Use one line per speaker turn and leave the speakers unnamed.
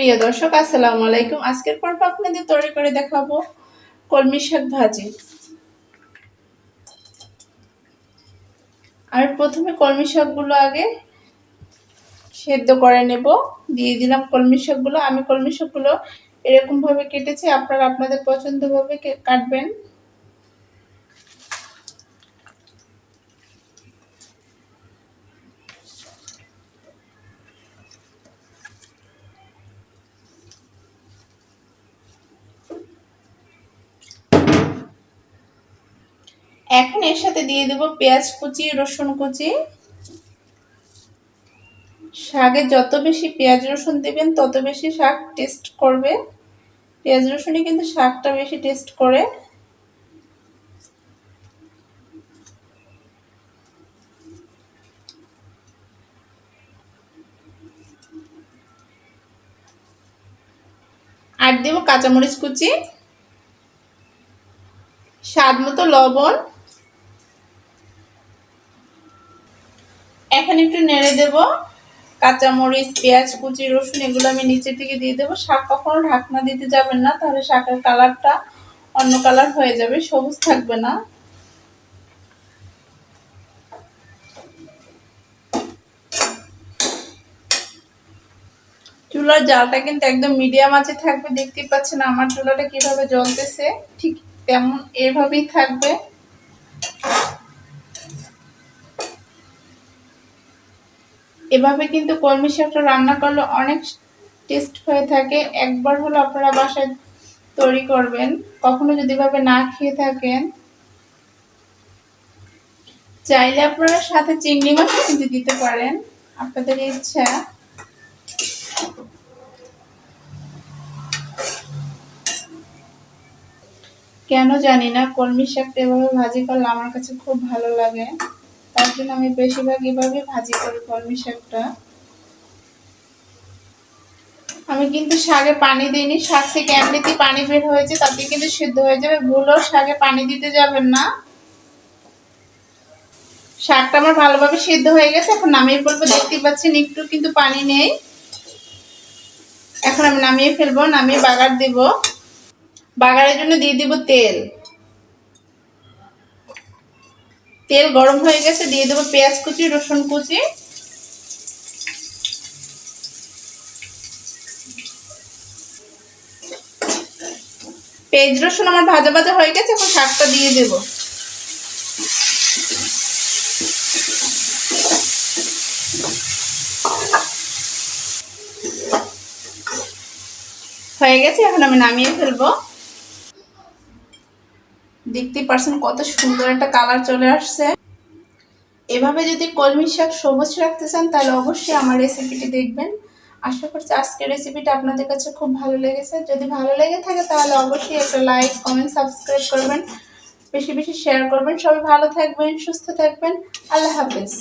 প্রিয় দর্শক, আসসালামু আলাইকুম। আজকের পর্ব আপনাদের তৈরি করে দেখাবো কলমি শাক ভাজি। আমি প্রথমে কলমি শাকগুলো আগে সেদ্ধ করে নেব। দিয়ে দিলাম কলমি শাকগুলো। আমি কলমি শাকগুলো এরকম ভাবে কেটেছি, আপনারা আপনাদের পছন্দ ভাবে কাটবেন। এখন এর সাথে দিয়ে দেব পেঁয়াজ কুচি, রসুন কুচি। শাকে যত বেশি পেঁয়াজ, রসুন দেবেন, তত বেশি শাক টেস্ট করবে। পেঁয়াজ, রসুনই কিন্তু শাকটা বেশি টেস্ট করে। আর দেব কাঁচামরিচ কুচি। স্বাদ মতো লবণ। এখন একটু নেড়ে দেব। কাঁচামরিচ, পেঁয়াজ কুচি, রসুন, এগুলো আমি নিচে থেকে দিয়ে দেবো। শাক কখনো ঢাকনা দিতে যাবেন না, তাহলে শাকের কালারটা অন্য কালার হয়ে যাবে, সবুজ থাকবে না। চুলার জালটা কিন্তু একদম মিডিয়াম আছে থাকবে দেখতে পাচ্ছেন আমার চুলাটা কীভাবে জ্বলতেছে, ঠিক তেমন এভাবেই থাকবে। এভাবে কিন্তু কলমি শাকটা রান্না করলে অনেক টেস্ট হয়ে থাকে। একবার হলো আপনারা বাসায় তৈরি করবেন, কখনো যদি ভাবে না খেয়ে থাকেন। চাইলে আপনারা সাথে চিংড়ি মাছ কিন্তু দিতে পারেন, আপনাদের ইচ্ছা। কেন জানি না, কলমি শাকটা এভাবে ভাজি করলে আমার কাছে খুব ভালো লাগে। তার জন্য আমি বেশিরভাগ এভাবে ভাজি করি কলমি শাকটা। আমি কিন্তু শাকে পানি দিইনি, শাক থেকে এমনিতেই পানি বের হয়েছে, তাতে কিন্তু সিদ্ধ হয়ে যাবে। ভুলও শাকে পানি দিতে যাবেন না। শাকটা আমার ভালোভাবে সিদ্ধ হয়ে গেছে, এখন নামিয়ে ফেলব। দেখতে পাচ্ছেন, একটু কিন্তু পানি নেই। এখন আমি নামিয়ে ফেলব, নামিয়ে বাগার দিব। বাগারের জন্য দিয়ে দিব তেল। তেল গরম হয়ে গেছে, দিয়ে দেবো পেঁয়াজ কুচি, রসুন কুচি। পেঁয়াজ রসুন আমার ভাজা ভাজা হয়ে গেছে, এখন শাকটা দিয়ে দেব। হয়ে গেছে, এখন আমি নামিয়ে ফেলব। দেখতে পারছেন কত সুন্দর একটা কালার চলে আসছে। এভাবে যদি কলমি শাক সবুজ রাখতে চান, তাহলে অবশ্যই আমার রেসিপিটি দেখবেন। আশা করছি আজকের রেসিপিটা আপনাদের কাছে খুব ভালো লেগেছে। যদি ভালো লেগে থাকে, তাহলে অবশ্যই একটা লাইক কমেন্ট সাবস্ক্রাইব করবেন। বেশি বেশি শেয়ার করবেন। সবাই ভালো থাকবেন, সুস্থ থাকবেন। আল্লাহ হাফেজ।